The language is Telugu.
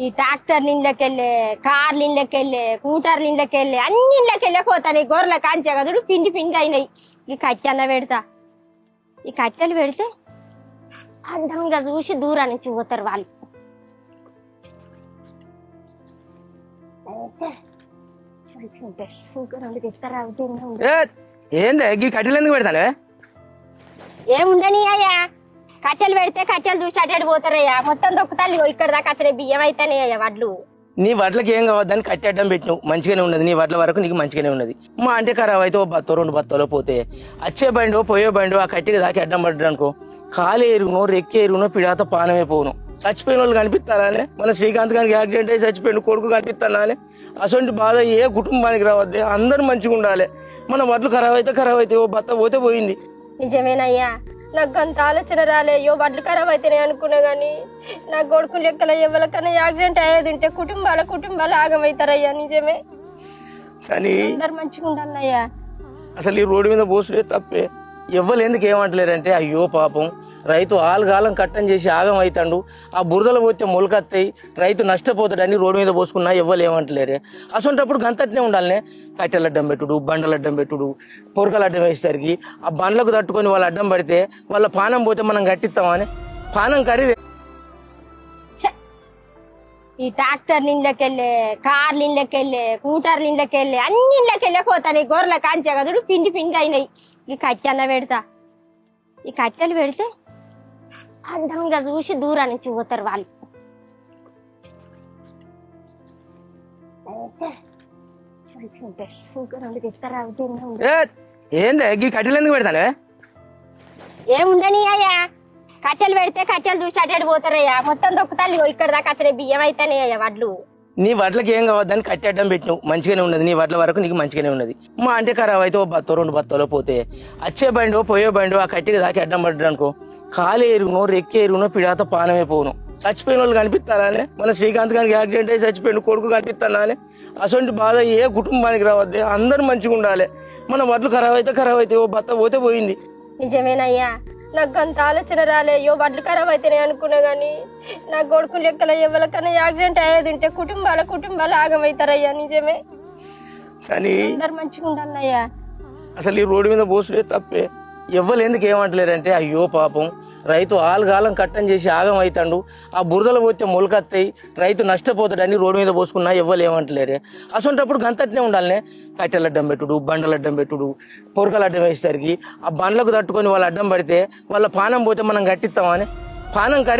ఈ ట్రాక్టర్ ఇళ్ళకెళ్ళే కార్లు ఇళ్ళకెళ్ళే కూటర్లు ఇళ్ళకెళ్ళే అన్ని ఇళ్ళకెళ్ళే పోతాయి గొర్రెల కాంచే కదుడు పిండి పిండి అయినాయి ఈ కట్టెన్న పెడతా. ఈ కట్టెలు పెడితే అందంగా చూసి దూరం నుంచి పోతారు వాళ్ళు. ఏంది? కట్టెలు ఎందుకు పెడతానే ఏముండని అయ్యా కట్టెలు పెడితే కట్టెలు చూసి అటు పోతారయ్యా. మొత్తం దొక్కుతాలు ఇక్కడ దాకా వచ్చిన బియ్యం అయితేనే అయ్యా వడ్లు. నీ వడ్లకి ఏం కావద్దని కట్టి అడ్డం పెట్టినావు. మంచిగానే ఉన్నది. నీ వడ్ల వరకు నీకు మంచిగానే ఉన్నది. మా అంటే ఖరాబ్ అయితే ఓ బత్తో రెండు బత్తలో పోతే. వచ్చే బండి పోయే బండి ఆ కట్టికి దాకి అడ్డం పడ్డాడు అనుకో కాలు ఎరుగునో రెక్కి ఎరుగునో పిడాత పానమే పోను. చచ్చిపోయిన వాళ్ళు కనిపిస్తానే మన శ్రీకాంత్ గారికి యాక్సిడెంట్ అయ్యి చచ్చిపోయిన కొడుకు కనిపిస్తానే అసలు బాధ ఏ కుటుంబానికి రావద్దే? అందరూ మంచిగా ఉండాలి. మన వడ్లు ఖరాబ్ అయితే ఖరాబ్ అయితే ఓ బత్త పోతే పోయింది. నిజమేనయ్యా. నాకు అంత ఆలోచన రాలే. అయ్యో వడ్లు ఖరాబ్ అయితేనే అనుకున్నా గానీ నా కొడుకు లెక్కల ఎవరికైనా యాక్సిడెంట్ అయ్యేది ఉంటే కుటుంబాల కుటుంబాలు ఆగమవుతారయ్యా నిజమే. కానీ అందరు మంచిగా ఉండాలయ్యా అసలు ఈ రోడ్డు మీద పోసుడే తప్పే. ఎవ్వరు ఎందుకు ఏమంటలేరంటే అయ్యో పాపం రైతు ఆలుగాలం కట్టం చేసి ఆగం అవుతాడు. ఆ బురదలు పోతే మొలకత్తాయి రైతు నష్టపోతాడని రోడ్డు మీద పోసుకున్నా ఇవ్వలేమంటలేరే ఏమంటలేరే అసొంటప్పుడు గంతట్నే ఉండాలనే. కట్టెల అడ్డం పెట్టుడు బండలు అడ్డం పెట్టుడు పొరకలు అడ్డం వేసేసరికి ఆ బండ్లకు తట్టుకొని వాళ్ళు అడ్డం పడితే వాళ్ళ పానం పోతే మనం గట్టిస్తామని పానం ఖరీదే. ఈ ట్రాక్టర్ ఇళ్ళకెళ్ళే కార్లు ఇండ్లకెళ్ళే కూటర్లు ఇండ్లకెళ్ళే అన్ని ఇండ్లకెళ్ళే పోతాయి గొర్రెల కాంచే కదుడు పిండి పిండి అయినాయి. ఈ కట్టెన్న పెడతా. ఈ కట్టెలు పెడితే అందంగా చూసి దూరం నుంచి పోతారు వాళ్ళు. ఏందే? ఈ కట్టెలు ఎందుకు పెడతానే ఏముండని అయ్యా? కట్టెలు పెడితే కట్టెలు చూసి అటు పోతారయ్యా. మొత్తం దొక్కుతాలు ఇక్కడ దాకా వచ్చిన బియ్యం అయితేనే అయ్యా వడ్లు. నీ వడ్లకి ఏం కావద్దని కట్టి అడ్డం పెట్టినావు. మంచిగానే ఉన్నది. నీ వడ్ల వరకు నీకు మంచిగానే ఉన్నది. మా అంటే ఖరాబ్ అయితే ఓ బత్తో రెండు బత్తలో పోతే. వచ్చే బండి పోయే బండి ఆ కట్టికి దాకి అడ్డం పడ్డాడు అనుకో కాలు ఎరుగునో రెక్కి ఎరుగునో పిడాత పానమే పోను. చచ్చిపోయిన వాళ్ళు కనిపిస్తానే మన శ్రీకాంత్ గారికి యాక్సిడెంట్ అయ్యి చచ్చిపోయిన కొడుకు కనిపిస్తానే అసలు బాధ ఏ కుటుంబానికి రావద్దే? అందరూ మంచిగా ఉండాలి. మన వడ్లు ఖరాబ్ అయితే ఖరాబ్ అయితే ఓ బత్త పోతే పోయింది. నిజమేనయ్యా. నాకు అంత ఆలోచన రాలే. అయ్యో వడ్లు ఖరాబ్ అయితేనే అనుకున్నా గానీ నా కొడుకు లెక్కల ఎవరికైనా యాక్సిడెంట్ అయ్యేది ఉంటే కుటుంబాల కుటుంబాలు ఆగమవుతారయ్యా నిజమే. కానీ అందరు మంచిగా ఉండాలయ్యా అసలు ఈ రోడ్డు మీద పోసుడే తప్పే. ఎవ్వరు ఎందుకు ఏమంటలేరంటే అయ్యో పాపం. రైతు ఆలుగాలం కట్టం చేసి ఆగం అవుతాడు. ఆ బురదలు పోతే మొలకత్తాయి రైతు నష్టపోతాడని రోడ్డు మీద పోసుకున్నా ఇవ్వలేమంటలేరే అసొంటప్పుడు గంతట్నే ఉండాలనే. కట్టెలు అడ్డం పెట్టుడు బండలు అడ్డం పెట్టుడు పొరకలు అడ్డం వేసేసరికి ఆ బండ్లకు తట్టుకొని వాళ్ళు అడ్డం పడితే వాళ్ళ పానం పోతే మనం గట్టిస్తామని పానం కర్రీ